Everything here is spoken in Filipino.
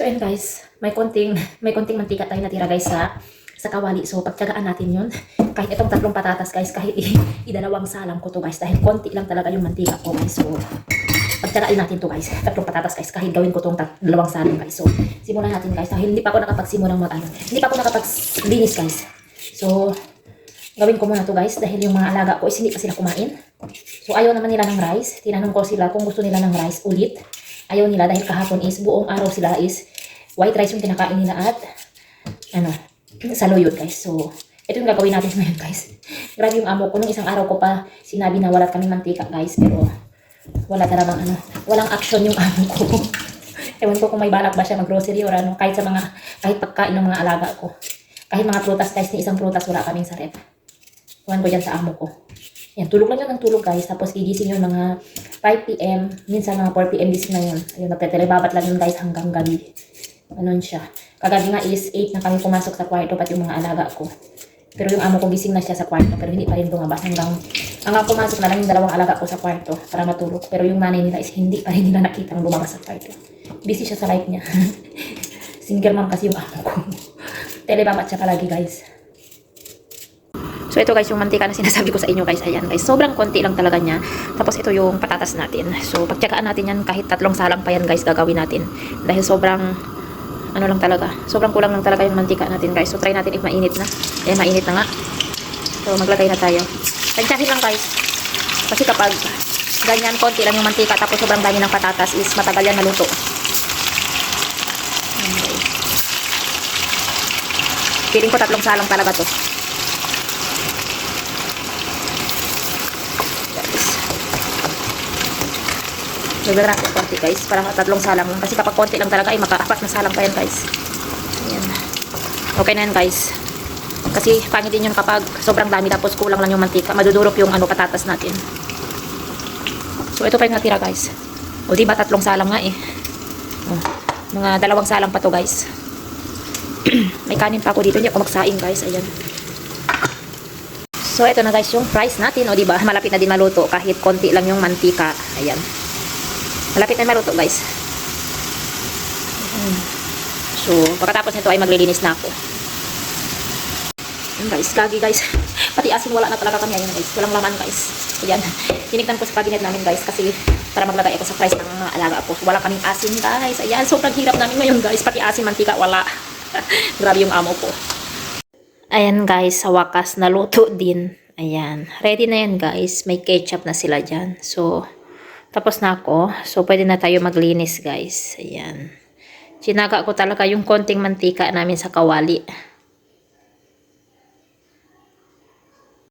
So ayun guys, may konting may konting mantika tayo natira guys sa sa kawali. So pagtyagaan natin 'yun. Kahit itong tatlong patatas guys, kahit idalawang salang ko to guys dahil konti lang talaga yung mantika ko guys. So pagtyagaan natin to guys. Tatlong patatas guys, kahit gawin ko tong dalawang salang guys. So simulan natin guys dahil hindi pa ako nakapagsimulang mag ano. Hindi pa ako nakapaglinis guys. So gawin ko muna to guys dahil yung mga alaga ko is hindi pa sila kumain. So ayaw naman nila ng rice. Tinanong ko sila kung gusto nila ng rice ulit. Ayaw nila dahil kahapon is buong araw sila is white rice yung kinakain nila at ano, saluyot guys. So ito yung gagawin natin ngayon guys. Grabe yung amo ko. Nung isang araw ko pa sinabi na wala kami mantika guys. Pero wala talagang ano, walang action yung amo ko. Ewan ko kung may balak ba siya mag-grocery or ano, kahit sa mga, kahit pagkain ng mga alaga ko. Kahit mga prutas guys, ni isang prutas wala kaming sa rep. Ewan ko dyan sa amo ko. Yan, tulog lang yun ng tulog guys. Tapos gigising yun mga 5pm. Minsan mga 4pm gising na yun. Ayun, nagtetelebabat lang yun guys hanggang gabi. Ganon siya. Kagabi nga is 8 na kami pumasok sa kwarto pati yung mga alaga ko. Pero yung amo ko gising na siya sa kwarto pero hindi pa rin bumaba hanggang hanggang pumasok na lang yung dalawang alaga ko sa kwarto para matulog. Pero yung nanay nila is hindi pa rin nila nakita ng lumabas sa kwarto. Busy siya sa life niya. Single mom kasi yung amo ko. Telebabat siya palagi guys. So ito guys yung mantika na sinasabi ko sa inyo guys. Ayan guys. Sobrang konti lang talaga niya. Tapos ito yung patatas natin. So pagtyagaan natin yan kahit tatlong salang pa yan guys gagawin natin. Dahil sobrang ano lang talaga. Sobrang kulang lang talaga yung mantika natin guys. So try natin if mainit na. Eh mainit na nga. So maglagay na tayo. Tansyahin lang guys. Kasi kapag ganyan konti lang yung mantika tapos sobrang dami ng patatas is matagal yan maluto. Feeling ko tatlong salang talaga to. guys. Nagdara ko konti guys. Parang tatlong salang lang. Kasi kapag konti lang talaga ay makaapat na salang pa yan guys. Ayan. Okay na yan guys. Kasi pangit din yun kapag sobrang dami tapos kulang lang yung mantika. Madudurog yung ano patatas natin. So ito pa yung natira guys. O diba tatlong salang nga eh. Oh, mga dalawang salang pa to guys. May kanin pa ako dito. Hindi ako magsaing guys. Ayan. So, ito na guys yung price natin. O, di ba? Malapit na din maluto. Kahit konti lang yung mantika. Ayan. Malapit na maluto, guys. Ayan. So, pagkatapos nito ay maglilinis na ako. Ayan, guys. Lagi, guys. Pati asin, wala na talaga kami. Ayan, guys. Walang laman, guys. Ayan. Tinignan ko sa cabinet namin, guys. Kasi para maglagay ako sa price ng mga alaga ko. Wala kaming asin, guys. Ayan. Sobrang hirap namin ngayon, guys. Pati asin, mantika, wala. Grabe yung amo ko. Ayan guys, sa wakas naluto din. Ayan. Ready na yan guys. May ketchup na sila dyan. So, tapos na ako. So, pwede na tayo maglinis guys. Ayan. Sinaga ko talaga yung konting mantika namin sa kawali.